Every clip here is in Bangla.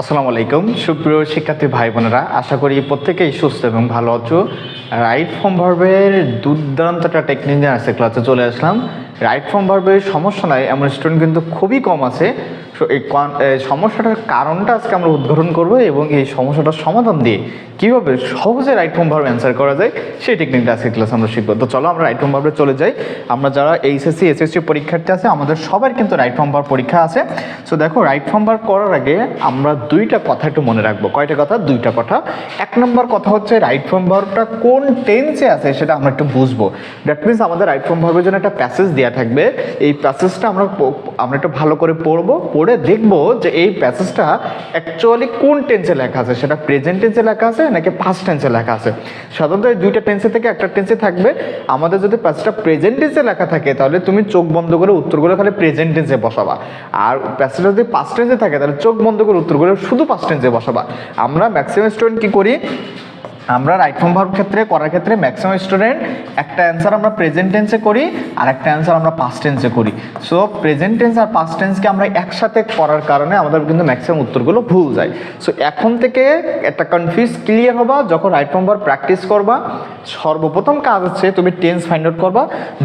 আসসালামু আলাইকুম। সুপ্রিয় শিক্ষার্থী ভাই বোনেরা, আশা করি প্রত্যেকেই সুস্থ এবং ভালো আছো। রাইট ফর্ম ভার্বের দুর্দান্ত একটা টেকনিক নিয়ে আসছে ক্লাসে চলে আসলাম। রাইট ফর্ম ভার্বের সমস্যা নাই, এমন স্টুডেন্ট কিন্তু খুবই কম আছে। এই সমস্যাটার কারণটা আজকে আমরা উদ্ঘাটন করব এবং এই সমস্যাটার সমাধান দিয়ে কীভাবে সহজে রাইট ফর্ম ভার্ব অ্যান্সার করা যায়, সেই টেকনিকটা আজকে ক্লাস আমরা শিখব। তো চলো আমরা রাইট ফর্ম ভার্বে চলে যাই। আমরা যারা এইচএসসি এসএসসি পরীক্ষার্থী আছে, আমাদের সবার কিন্তু রাইট ফর্ম ভার্ব পরীক্ষা আছে। সো দেখো রাইট ফর্ম ভার্ব করার আগে আমরা দুইটা কথা একটু মনে রাখব। কয়টা কথা? দুইটা কথা। এক নম্বর কথা হচ্ছে রাইট ফর্ম ভার্বটা কোন টেন্সে আছে সেটা আমরা একটু বুঝব। দ্যাট মিনস আমাদের রাইট ফর্ম ভার্বের জন্য একটা প্যাসেজ দেওয়া থাকবে। এই প্যাসেজটা আমরা আমরা একটু ভালো করে পড়ব, পড়ে দেখব যে এই প্যাসেজটা অ্যাকচুয়ালি কোন টেন্সে লেখা আছে? সেটা প্রেজেন্ট টেন্সে লেখা আছে নাকি পাস্ট টেন্সে লেখা আছে? সাধারণত এই দুইটা টেন্সে থেকে একটা টেন্সে থাকবে। আমাদের যদি প্যাসেজটা প্রেজেন্ট টেন্সে লেখা থাকে, তাহলে তুমি চোখ বন্ধ করে উত্তরগুলো খালি প্রেজেন্ট টেন্সে বসাবা। আর প্যাসেজটা যদি পাস্ট টেন্সে থাকে, তাহলে চোখ বন্ধ করে উত্তরগুলো শুধু পাস্ট টেন্সে বসাবা। আমরা ম্যাক্সিমাম স্টুডেন্ট কি করি? আমরা রাইট ফর্ম ভার্ব ক্ষেত্রে, করার ক্ষেত্রে ম্যাক্সিমাম স্টুডেন্ট একটা অ্যান্সার আমরা প্রেজেন্ট টেন্সে করি, আর একটা অ্যান্সার আমরা পাস্ট টেন্সে করি। সো প্রেজেন্ট টেন্স আর পাস্ট টেন্সকে আমরা একসাথে করার কারণে আমাদের কিন্তু ম্যাক্সিমাম উত্তরগুলো ভুল যায়। সো এখন থেকে একটা কনফিউজ ক্লিয়ার হবা, যখন রাইট ফর্ম ভার্ব প্র্যাকটিস করবা, সর্বপ্রথম কাজ হচ্ছে তুমি টেন্স ফাইন্ড আউট করবা।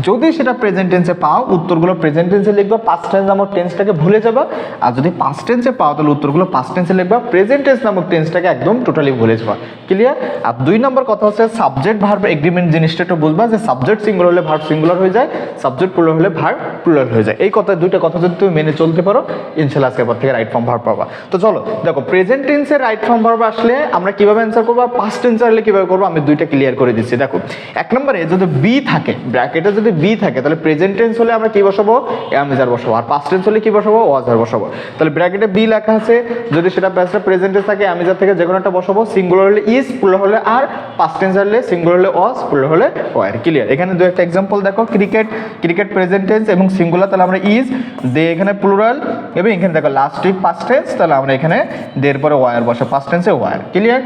যদি সেটা প্রেজেন্ট টেন্সে পাও, উত্তরগুলো প্রেজেন্ট টেন্সে লিখবা পাস্ট টেন্স নামক টেন্সটাকে ভুলে যাবা। আর যদি পাস্ট টেন্সে পাও, তাহলে উত্তরগুলো পাস্ট টেন্সে লিখবা প্রেজেন্ট টেন্স নামক টেন্সটাকে একদম টোটালি ভুলে যাবা। ক্লিয়ার আর দুই নম্বর কথা হচ্ছে সাবজেক্ট ভার্ব এগ্রিমেন্ট জিনিসটা একটু বুঝবা যে সাবজেক্ট সিঙ্গুলার হলে ভার্ব সিঙ্গুলার হয়ে যায় সাবজেক্ট প্লুরাল হলে ভার্ব প্লুরাল হয়ে যায়। এই কথা, দুইটা কথা যদি তুমি মেনে চলতে পারো ইনশাল্লাহ আজকে পর থেকে রাইট ফর্ম ভার্ব পাবা। তো চলো, দেখো প্রেজেন্ট টেন্সের রাইট ফর্ম ভার্ব আসলে আমরা কীভাবে অ্যান্সার করব পাস্ট টেন্স আসলে কীভাবে করব আমি দুইটা ক্লিয়ার করে দিচ্ছি। দেখো, এক নম্বরে যদি বি থাকে ব্র্যাকেটে যদি বি থাকে, তাহলে প্রেজেন্ট টেন্স হলে আমরা কি বসাবো? অ্যামেজার বসাবো। আর পাস্ট টেন্স হলে কি বসাবো? ওয়াজার বসাবো। তাহলে ব্র্যাকেটে বি লেখা আছে, যদি সেটা প্যাসটা প্রেজেন্ট থাকে অ্যামেজার থেকে যে কোনো একটা বসাবো। সিঙ্গুলার হলে ইজ প্লুরাল হলে আর পাস্ট টেন্স হলে সিঙ্গুলার হলে অস প্লুরাল হলে ওয়ার ক্লিয়ার এখানে দু একটা এক্সাম্পল দেখো ক্রিকেট ক্রিকেট প্রেজেন্ট টেন্স এবং সিঙ্গুলার তাহলে আমরা ইজ দে এখানে প্লুরাল এবং এখানে দেখো লাস্ট উইক পাস্ট টেন্স তাহলে আমরা এখানে দের পরে ওয়ার বসে পাস্ট টেন্সে ওয়ার ক্লিয়ার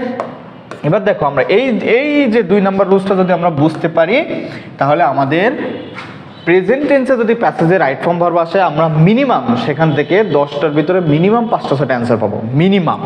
এবার দেখো আমরা এই এই যে দুই নাম্বার রুলসটা যদি আমরা বুঝতে পারি, তাহলে আমাদের প্রেজেন্ট টেন্সে যদি প্যাসেজে রাইট ফর্ম ভার্ব আসে, আমরা মিনিমাম সেখান থেকে দশটার ভিতরে মিনিমাম পাঁচটা ছটা অ্যান্সার পাবো। মিনিমাম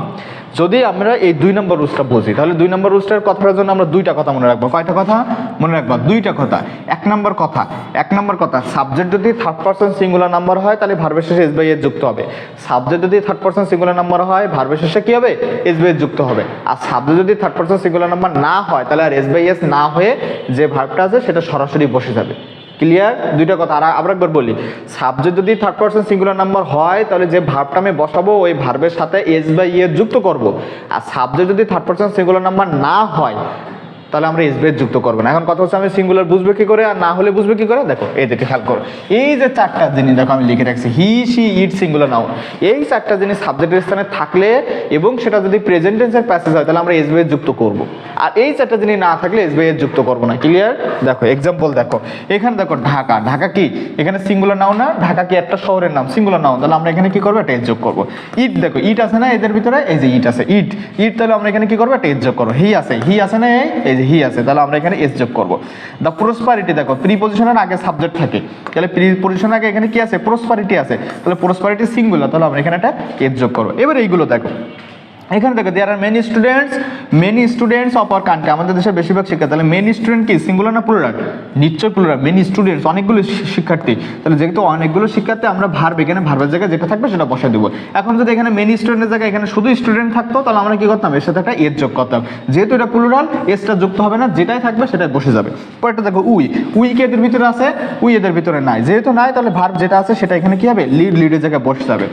যদি আমরা এই দুই নম্বর রুলসটা বুঝি, তাহলে দুই নম্বর রুলসটার কথাটার জন্য আমরা দুইটা কথা মনে রাখব। কয়টা কথা? মনে রাখব, দুইটা কথা। এক নম্বর কথা। এক নম্বর কথা। সাবজেক্ট যদি থার্ড পার্সন সিঙ্গুলার নাম্বার হয়, তাহলে ভার্বের শেষে এস বাই এর যুক্ত হবে। সাবজেক্ট যদি থার্ড পার্সন সিঙ্গুলার নাম্বার হয় ভার্বের শেষে কী হবে? এস বাই এর যুক্ত হবে। আর সাবজেক্ট যদি থার্ড পার্সন সিঙ্গুলার নাম্বার না হয়, তাহলে আর এস বাই এস না হয়ে যে ভার্বটা আছে, সেটা সরাসরি বসে যাবে। ক্লিয়ার দুইটা কথা। আর আবার একবার বলি সাবজেক্ট যদি থার্ড পার্সন সিঙ্গুলার নাম্বার হয়, তাহলে যে ভার্বটা আমি বসাবো, ওই ভার্বের সাথে এস বা ইয়ে যুক্ত করব। আর সাবজেক্ট যদি থার্ড পার্সন সিঙ্গুলার নাম্বার না হয় তাহলে আমরা এস বেস যুক্ত করব না। এখন কথা হচ্ছে আমি সিঙ্গুলার বুঝবে কি করে আর না হলে বুঝবে কি করে? দেখো, এই দেখে খেয়াল করো। এই যে চারটা জিনিস, দেখো আমি লিখে রাখছি। হি সি ইট সিঙ্গুলার নাও এই চারটা জিনিস সাবজেক্টের স্থানে থাকলে এবং সেটা যদি প্রেজেন্ট টেন্সের প্যাসেজ হয়, তাহলে আমরা এস বেস যুক্ত করব। আর এই চারটা জিনিস না থাকলে এস বেস যুক্ত করব না। ক্লিয়ার দেখো এক্সাম্পল দেখো। এখানে দেখো, ঢাকা। ঢাকা কি? এখানে সিঙ্গুলার নাও না, ঢাকা কি একটা শহরের নাম? সিঙ্গুলার নাও তাহলে আমরা এখানে কি করব? এস যোগ করব। ইট দেখো ইট আছে না এদের ভিতরে? এই যে ইট আছে। ইট ইট তাহলে আমরা এখানে কি করব? এস যোগ করব। হি আছে। হি আছে না এই? এই হি আছে, তাহলে আমরা এখানে এস যোগ করব। দ্য প্রসপারিটি দেখো প্রি পজিশনের আগে সাবজেক্ট থাকে। তাহলে প্রি পজিশনের আগে এখানে কি আছে? প্রসপারিটি আছে। তাহলে প্রসপারিটি সিঙ্গুলার তাহলে আমরা এখানে একটা এস যোগ করব। এবার এইগুলো দেখো। এখানে দেখো there are many students many students of our country আমাদের দেশের বেশিরভাগ শিক্ষা, তাহলে মেনি স্টুডেন্ট কি? সিঙ্গুলার না প্লুরাল নিশ্চয় প্লুরাল মেনি স্টুডেন্টস অনেকগুলো শিক্ষার্থী। তাহলে যেহেতু অনেকগুলো শিক্ষার্থী, আমরা ভার্ব এখানে ভার্বের জায়গায় যেটা থাকবে সেটা বসে দেবো। এখন যদি এখানে মেনি স্টুডেন্টের জায়গায় এখানে শুধু স্টুডেন্ট থাকতো, তাহলে আমরা কি করতাম? এর সাথে একটা এর যোগ করতাম। যেহেতু এটা প্লুরাল এসটা যুক্ত হবে না, যেটাই থাকবে সেটাই বসে যাবে। পরেরটা দেখো, উই। উই কি এদের ভিতরে আছে? উই এদের ভিতরে নাই। যেহেতু নাই, তাহলে ভার্ব যেটা আছে সেটা এখানে কি হবে? লিড লিডের জায়গায় বসে যাবে।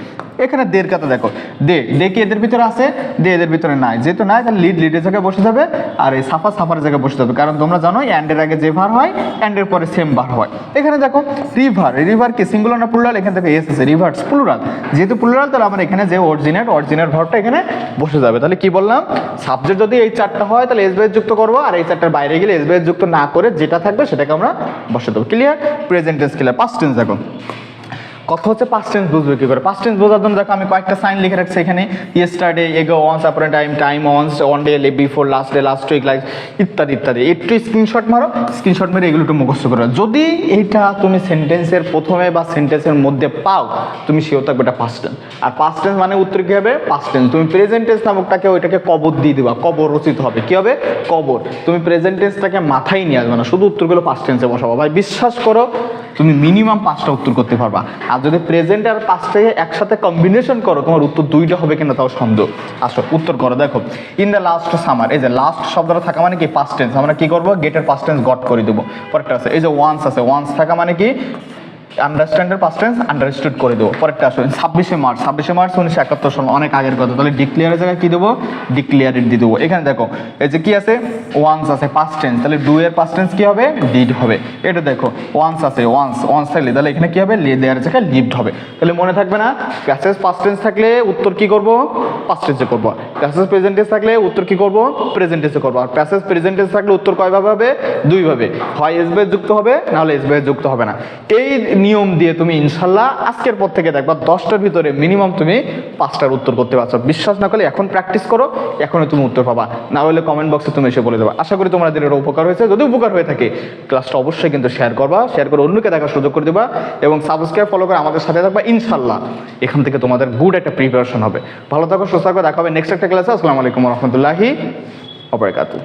এখানে দের কথা দেখো। দে দে কি এদের ভিতরে আছে? দে এদের ভিতরে নাই। যেহেতু নাই, তাহলে লিড লিডের জায়গায় বসে যাবে আর এই সাফা সাফার জায়গায় বসে যাবে। কারণ তোমরা জানো অ্যান্ডের আগে যে ভার হয় অ্যান্ডের পরে সেম ভার হয়। এখানে দেখো রিভার রিভার কি? সিঙ্গুলার না প্লুরাল এখানে দেখো এস আছে। রিভার্স প্লুরাল যেহেতু প্লুরাল তাহলে আমার এখানে যে অরিজিনেট অরিজিনেট ভার্বটা এখানে বসে যাবে। তাহলে কি বললাম? সাবজেক্ট যদি এই চারটা হয়, তাহলে এস বেস যুক্ত করব। আর এই চারটার বাইরে গেলে এস বেস যুক্ত না করে যেটা থাকবে, সেটাকে আমরা বসে দেবো। Clear present tense clear past tense দেখো। কথা হচ্ছে পাস্ট টেন্স বুঝবে কি করে? পাস্ট টেন্স বোঝার জন্য দেখো আমি কয়েকটা সাইন লিখে রাখছি এখানে yesterday ago once upon time time once one day লে before last day last week like ইত্যাদি ইত্যাদি। একটু স্ক্রিনশট মারো স্ক্রিনশট মেরে এগুলো একটু মুখস্থ করো। যদি এইটা তুমি সেন্টেন্সের প্রথমে বা সেন্টেন্সের মধ্যে পাও, তুমি সেও থাকবে এটা পাস্ট টেন্স আর পাস্ট টেন্স মানে উত্তর কি হবে? পাস্ট টেন্স তুমি প্রেজেন্ট টেন্স নামকটাকে ওইটাকে কবর দিয়ে দিবা। কবর রচিত হবে। কি হবে? কবর। তুমি প্রেজেন্ট টেন্সটাকে মাথায় নিয়ে আসবে না। শুধু উত্তরগুলো পাস্ট টেন্সে বসাবো। ভাই, বিশ্বাস করো তুমি মিনিমাম পাঁচটা উত্তর করতে পারবা। আর যদি প্রেজেন্ট আর পাঁচটাকে একসাথে কম্বিনেশন করো, তোমার উত্তর দুইটা হবে কিনা তাও সন্দেহ। আসো, উত্তর করো, দেখো। ইন দ্য লাস্ট সামার এই যে লাস্ট শব্দটা থাকা মানে কি? পাস্ট টেন্স আমরা কি করব? গেটের পাস্ট টেন্স গট করে দেবো। পরেরটা আছে, এই যে ওয়ান্স আছে ওয়ান্স থাকা মানে কি? আন্ডারস্ট্যান্ডের পাস্ট টেন্স আন্ডারস্টুড করে দেবো। পরেরটা আসো। ছাব্বিশে মার্চ ছাব্বিশে মার্চ উনিশশো একাত্তর সাল, অনেক আগের কথা। তাহলে ডিক্লিয়ারের জায়গায় কি দেবো? ডিক্লিয়ারের দিয়ে দেবো। এখানে দেখো, এই যে কি আছে? ওয়ান্স আছে পাস্ট টেন্স তাহলে ডু এর পাস্ট টেন্স কি হবে? ডিড হবে। এটা দেখো ওয়ান্স আছে ওয়ান্স ওয়ান্স থাকলে। তাহলে এখানে কি হবে? লে দেওয়ার জায়গায় লিভড হবে। তাহলে মনে থাকবে না প্যাসেজ পাস্ট টেন্স থাকলে উত্তর কি করব? পাস্ট টেন্সে করব। প্যাসেজ প্রেজেন্ট টেন্স থাকলে উত্তর কি করব? প্রেজেন্ট টেন্সে করব। আর প্যাসেজ প্রেজেন্ট টেন্স থাকলে উত্তর কয়ভাবে হবে? দুইভাবে। হয় এস যুক্ত হবে নাহলে এস যুক্ত হবে না। এই নিয়ম দিয়ে তুমি ইনশাল্লাহ আজকের পর থেকে দেখবা দশটার ভিতরে মিনিমাম তুমি পাঁচটার উত্তর করতে পারছ। বিশ্বাস না করলে এখন প্র্যাকটিস করো, এখনই তুমি উত্তর পাবা। না হলে কমেন্ট বক্সে তুমি এসে বলে দেবা। আশা করি তোমাদের এটা উপকার হয়েছে। যদি উপকার হয়ে থাকে ক্লাসটা অবশ্যই কিন্তু শেয়ার করবা। শেয়ার করে অন্যকে দেখার সুযোগ করে দেবা এবং সাবস্ক্রাইব ফলো করে আমাদের সাথে থাকবা। ইনশাল্লাহ এখান থেকে তোমাদের গুড একটা প্রিপারেশন হবে। ভালো থাকো, সুস্থ থাকো। দেখা হবে নেক্সট একটা ক্লাসে আসসালামু আলাইকুম রহমতুল্লাহি অবরাকাতু